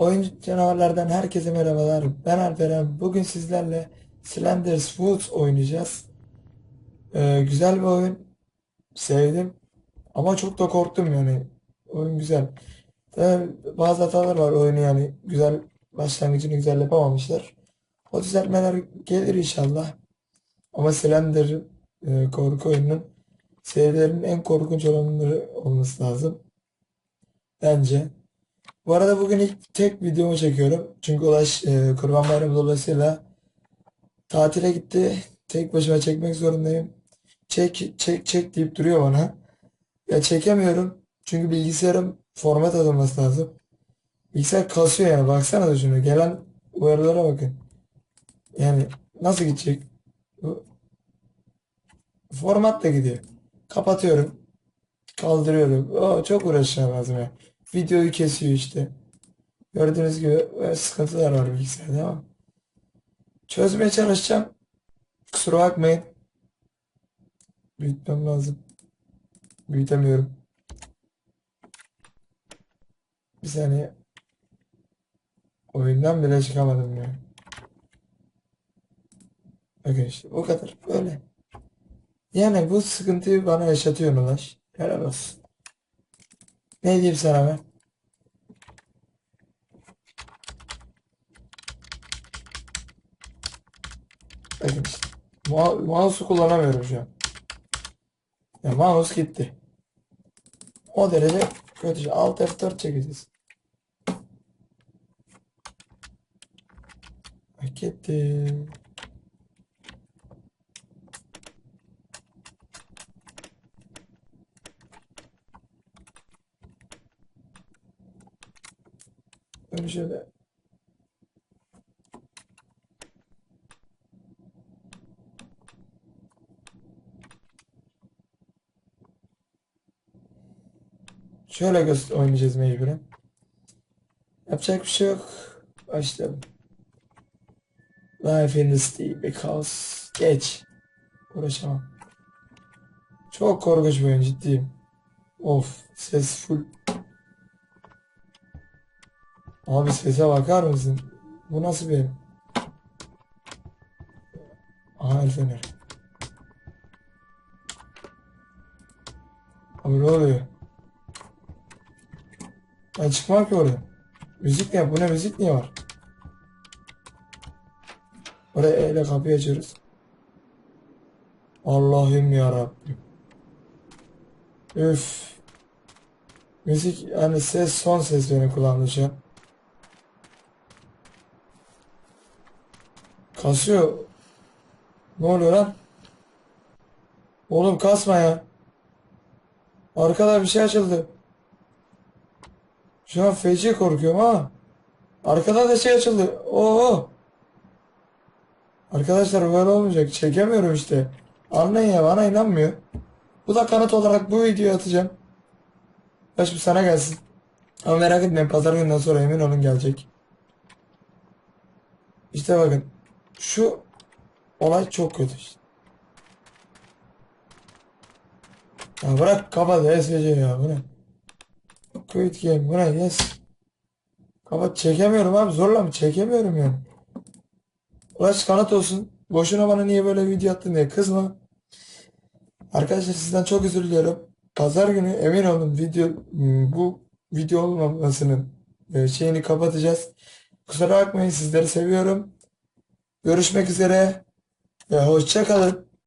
Oyun canavarlardan herkese merhabalar. Ben Alperen. Bugün sizlerle Slender's Woods oynayacağız. Ee, güzel bir oyun. Sevdim. Ama çok da korktum yani. Oyun güzel. Tabii bazı hatalar var oyunu yani. Güzel başlangıcını güzel yapamamışlar. O düzeltmeler gelir inşallah. Ama Slender e, korku oyununun serilerinin en korkunç olanları olması lazım. Bence. Bu arada bugün ilk tek videomu çekiyorum. Çünkü Ulaş e, Kurban Bayramı dolayısıyla tatile gitti. Tek başıma çekmek zorundayım. Çek çek çek deyip duruyor bana. Ya çekemiyorum. Çünkü bilgisayarım format atılması lazım. Bilgisayar kasıyor yani. Baksana da şunu. Gelen uyarılara bakın. Yani nasıl gidecek? Format da gidiyor. Kapatıyorum. Kaldırıyorum. Oo, çok uğraşacağım lazım ya. Videoyu kesiyor işte. Gördüğünüz gibi böyle sıkıntılar var bilgisayarda ama çözmeye çalışacağım. Kusura bakmayın. Büyütmem lazım. Büyütemiyorum. Bir saniye. Oyundan bile çıkamadım ya. Bakın işte bu kadar. Böyle. Yani bu sıkıntıyı bana yaşatıyor Ulaş. Helal olsun. Ne diyeyim sana ben? Bakın işte. Mouse'u kullanamıyorum şu an. Ya mouse gitti. O derece kötü. şey. Alt F4 çekeceğiz. Hak etti. Böyle şöyle şöyle oynayacağız mecburen. Yapacak bir şey yok. Başlayalım. Life in the Sea because geç. Uğraşamam. Çok korkunç bir oyun ciddiyim. Of ses full. Abi sese bakar mısın? Bu nasıl bir ev? Aha el fener. Abi ne oluyor? Ben çıkmam ki orada. Müzik ne? Bu ne müzik niye var? Oraya ele kapıyı açıyoruz. Allah'ım ya Rabbim. Üf. Müzik yani ses son ses beni kulağımda şu an. Kasıyor. Ne oluyor lan? Oğlum kasma ya. Arkada bir şey açıldı. Şu an feci korkuyorum ha. Arkada da şey açıldı. Oo. Arkadaşlar böyle olmayacak. Çekemiyorum işte. Anlayın ya bana inanmıyor. Bu da kanıt olarak bu videoyu atacağım. Baş bir sana gelsin. Ama merak etmeyin pazar gününden sonra emin olun gelecek. İşte bakın. Şu olay çok kötü işte. Ya bırak kapat SC ya bu ne? Quit game bu ne yes. Kapat çekemiyorum abi zorla mı çekemiyorum yani. Ulaş kanıt olsun. Boşuna bana niye böyle video attın diye kızma. Arkadaşlar sizden çok özür diliyorum. Pazar günü emin olun video bu video olmamasının e, şeyini kapatacağız. Kusura bakmayın sizleri seviyorum. Görüşmek üzere ve hoşça kalın.